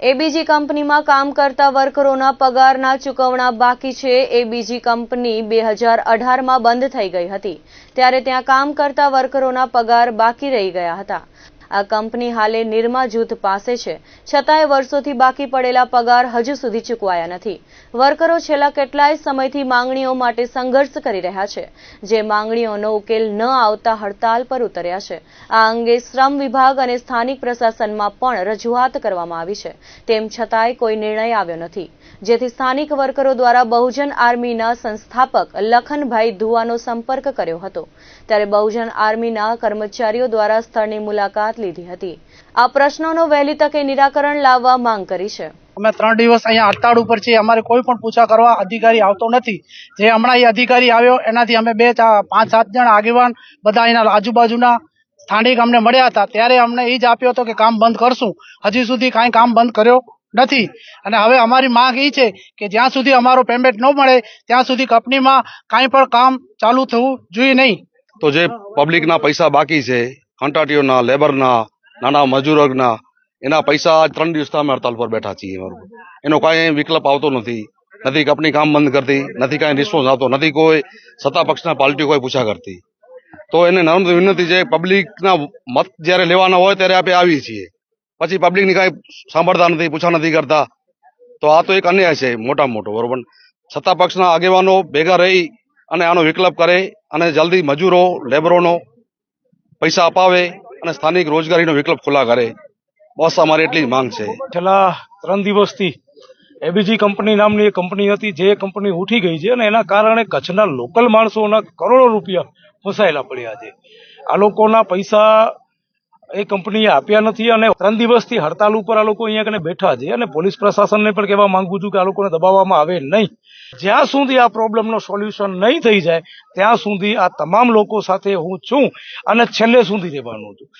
ABG કંપનીમાં કામ કરતા વર્કરોના પગારના ચૂકવણા બાકી છે. એબીજી કંપની બે હજાર અઢારમાં બંધ થઈ ગઈ હતી. ત્યારે ત્યાં કામ કરતા વર્કરોના પગાર બાકી રહી ગયા હતા. આ કંપની હાલે નિરમા જૂથ પાસે છે. છતાંય વર્ષોથી બાકી પડેલા પગાર હજુ સુધી ચૂકવાયા નથી. વર્કરો છેલ્લા કેટલાય સમયથી માંગણીઓ માટે સંઘર્ષ કરી રહ્યા છે. જે માંગણીઓનો ઉકેલ ન આવતા હડતાલ પર ઉતર્યા છે. આ અંગે શ્રમ વિભાગ અને સ્થાનિક પ્રશાસનમાં પણ રજૂઆત કરવામાં આવી છે. તેમ છતાંય કોઈ નિર્ણય આવ્યો નથી. જેથી સ્થાનિક વર્કરો દ્વારા બહુજન આર્મીના સંસ્થાપક લખનભાઈ ધુવાનો સંપર્ક કર્યો હતો. ત્યારે બહુજન આર્મીના કર્મચારીઓ દ્વારા સ્થળની મુલાકાત લીધી હતી. આ પ્રશ્નોનો વહેલી તકે નિરાકરણ લાવવા માંગ કરી છે. અમે ત્રણ દિવસ અહીંયા હડતાળ ઉપર છીએ. અમારે કોઈ પણ પૂછા કરવા અધિકારી આવતો નથી. જે હમણાં એ અધિકારી આવ્યો એનાથી અમે બે ચા- પાંચ સાત જણ આગેવાન બધા અહીંના આજુબાજુના સ્થાનિક અમને મળ્યા હતા. ત્યારે અમને એ જ આપ્યો હતો કે કામ બંધ કરશું. હજી સુધી કાંઈ કામ બંધ કર્યો નથી. અને હવે અમારી માંગ એ છે કે જ્યાં સુધી અમારો પેમેન્ટ ન મળે ત્યાં સુધી કંપનીમાં કાંઈ પણ કામ ચાલુ થવું જોઈએ નહીં. તો જે પબ્લિકના પૈસા બાકી છે કંટાટીઓના લેબરના નાના મજૂરોના એના પૈસા ત્રણ દિવસથી અમે હડતાલ પર બેઠા છીએ. એનો કાંઈ વિકલ્પ આવતો નથી. નથી કંપની કામ બંધ કરતી, નથી કાંઈ રિસ્પોન્સ આવતો, નથી કોઈ સત્તા પક્ષના પાર્ટી કોઈ પૂછા કરતી. તો એને નમ્ર વિનંતી છે પબ્લિકના મત જ્યારે લેવાના હોય ત્યારે આપણે આવીએ છીએ. પછી પબ્લિકની કાંઈ સાંભળતા નથી, પૂછા નથી કરતા. તો આ તો એક અન્યાય છે મોટા મોટો, બરોબર? સત્તા પક્ષના આગેવાનો ભેગા રહી અને આનો વિકલ્પ કરે અને જલ્દી મજૂરો લેબરોનો પૈસા અપાવે અને સ્થાનિક રોજગારીનો વિકલ્પ ખુલ્લા કરે. બસ અમારી એટલી જ માંગ છે. છેલ્લા ત્રણ દિવસથી એબીજી કંપની નામની એક કંપની હતી, જે કંપની ઉઠી ગઈ છે અને એના કારણે કચ્છના લોકલ માણસોના કરોડો રૂપિયા ફસાયેલા પડ્યા છે. આ લોકોના પૈસા એ કંપનીએ આપ્યા નથી અને ત્રણ દિવસથી હડતાલ ઉપર આ લોકો અહીંયા કને બેઠા છે અને પોલીસ પ્રશાસનને પણ કહેવા માંગુ છું કે આ લોકોને દબાવવામાં આવે નહીં. જ્યાં સુધી આ પ્રોબ્લેમનો સોલ્યુશન નહીં થઈ જાય, ત્યાં સુધી આ તમામ લોકો સાથે હું છું અને છેલ્લે સુધી રહેવાનું છું.